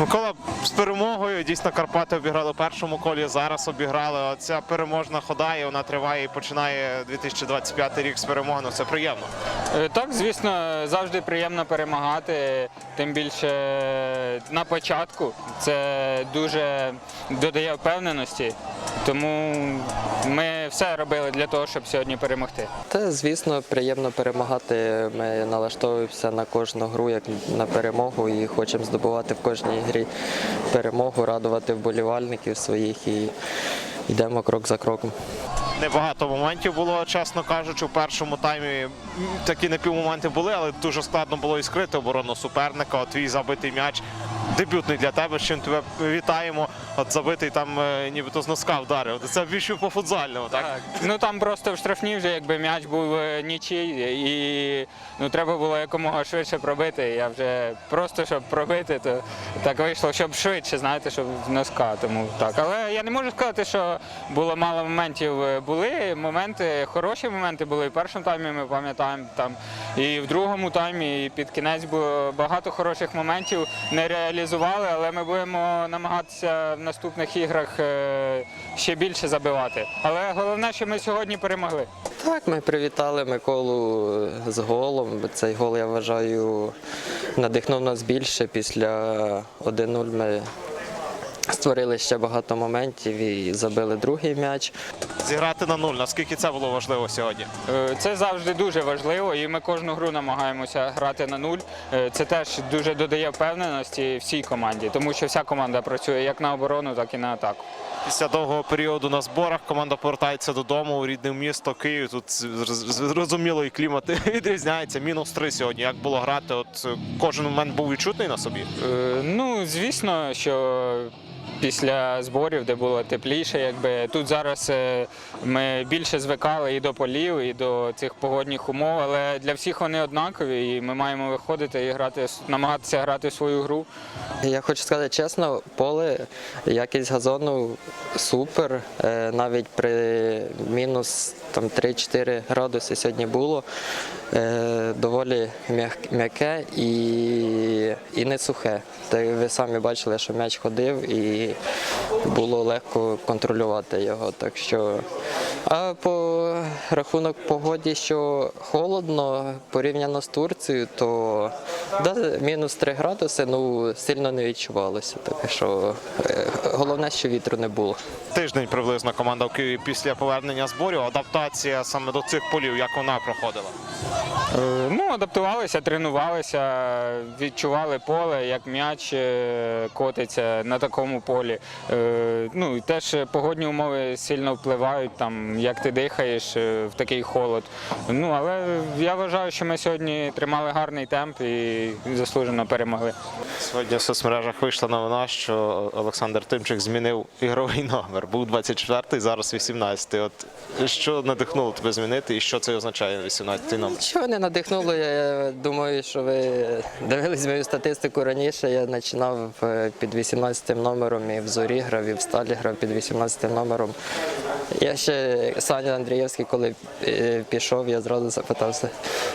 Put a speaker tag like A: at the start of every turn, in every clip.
A: Микола з перемогою дійсно Карпати обіграли у першому колі. Зараз обіграли. Оця переможна хода, і вона триває і починає 2025 рік з перемоги. Ну, Це приємно.
B: Е, Так, звісно, завжди приємно перемагати. Тим більше на початку це дуже додає впевненості. Тому ми все робили для того, щоб сьогодні перемогти.
C: Та звісно, приємно перемагати. Ми налаштовуємося на кожну гру як на перемогу і хочемо здобувати в кожній грі перемогу, радувати вболівальників своїх і йдемо крок за кроком.
A: Небагато моментів було, чесно кажучи, у першому таймі такі напівмоменти були, але дуже складно було і скрити оборону суперника. От твій забитий м'яч. Дебютний для тебе, з чим тебе вітаємо. От забитий там е, нібито з носка вдарив. Це більше по футзальному, так?
B: Ну там просто в штрафній вже якби м'яч був е, нічий, і ну треба було якомога швидше пробити. Я вже просто щоб пробити, то так вийшло, щоб швидше, знаєте, щоб в носка. Тому так. Але я не можу сказати, що було мало моментів. Е, Були моменти, хороші моменти були. І в першому таймі ми пам'ятаємо там, і в другому таймі, і під кінець було багато хороших моментів. Не реалізували, але ми будемо намагатися в наступних іграх е, ще більше забивати. Але головне, що ми сьогодні перемогли.
C: Так, ми привітали Миколу з голом. Цей гол, я вважаю, надихнув нас більше. Після 1-0 ми створили ще багато моментів і забили другий м'яч.
A: Зіграти на нуль. Наскільки це було важливо сьогодні?
B: Е, Це завжди дуже важливо, і ми кожну гру намагаємося грати на нуль. Е, Це теж дуже додає впевненості всій команді, тому що вся команда працює як на оборону, так і на атаку.
A: Після довгого періоду на зборах команда повертається додому у рідне місто Київ. Тут зрозуміло і клімат відрізняється. Мінус три сьогодні. Як було грати? От кожен момент був відчутний на собі.
B: Е, Ну, звісно, що після зборів, де було тепліше, якби тут зараз е, ми більше звикали і до полів, і до цих погодних умов, але для всіх вони однакові, і ми маємо виходити і грати, намагатися грати свою гру.
C: Я хочу сказати чесно, поле, якість газону супер. Е, Навіть при мінус 3-4 градуси сьогодні було. Е, Доволі м'яке і, і не сухе. Та ви самі бачили, що м'яч ходив і було легко контролювати його. Так що, а по рахунок погоді, що холодно порівняно з Турцією, то да, мінус 3 градуси ну, сильно не відчувалося. Так що е, головне, що вітру не було.
A: Тиждень приблизно команда в Києві після повернення зборів. Адаптація саме до цих полів, як вона проходила.
B: Е, Ну, адаптувалися, тренувалися, відчували поле, як м'яч е, котиться на такому полі. Ну, і теж погодні умови сильно впливають, там, як ти дихаєш в такий холод. Ну, але я вважаю, що ми сьогодні тримали гарний темп і заслужено перемогли.
A: Сьогодні в соцмережах вийшла новина, що Олександр Тимчик змінив ігровий номер. Був 24-й, зараз 18-й. От що надихнуло тебе змінити і що це означає 18-й номер?
C: Нічого не надихнуло. Я думаю, що ви дивились мою статистику раніше. Я починав е, під 18 номером і в зорі грав, і в сталі грав під 18 номером. Я ще Саня Андрієвський, коли е, пішов, я зразу запитався,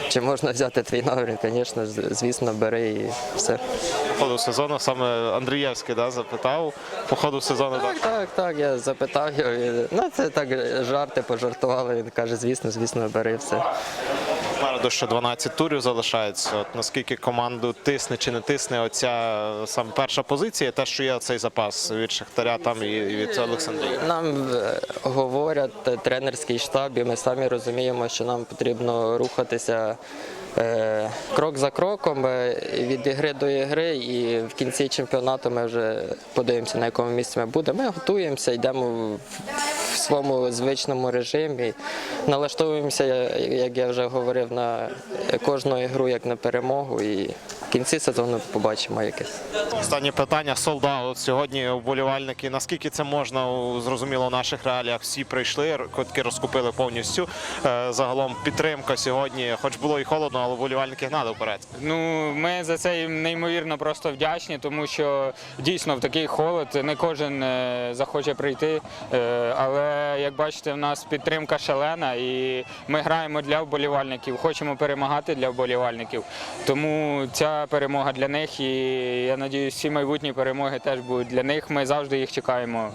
C: чи можна взяти твій номер. І, Звісно, звісно, бери і все.
A: По ходу сезону саме Андрієвський да, запитав. По ходу сезону
C: Так, так, так, я запитав його. і, Ну, це так жарти, пожартували. Він каже, звісно, звісно, бери все.
A: Попереду ще 12 турів залишається. От наскільки команду тисне чи не тисне оця саме перша позиція, те, що є цей запас від Шахтаря там і від Олександрії.
C: Нам е, говорять е, тренерський штаб, і ми самі розуміємо, що нам потрібно рухатися крок за кроком е, від ігри до ігри, і в кінці чемпіонату ми вже подивимося, на якому місці ми будемо. Ми готуємося, йдемо в- своєму звичному режимі, налаштовуємося, як я вже говорив, на кожну ігру як на перемогу. І кінці сезону побачимо якесь.
A: Останнє питання. Солдат. Сьогодні вболівальники. Наскільки це можна зрозуміло в наших реаліях? Всі прийшли, квитки розкупили повністю. Е, Загалом підтримка сьогодні, хоч було і холодно, але вболівальники гнали вперед.
B: Ну, ми за це неймовірно просто вдячні, тому що дійсно в такий холод не кожен е, захоче прийти. Е, Але як бачите, в нас підтримка шалена, і ми граємо для вболівальників, хочемо перемагати для вболівальників. Тому ця перемога для них. І я сподіваюся, всі майбутні перемоги теж будуть для них. Ми завжди їх чекаємо.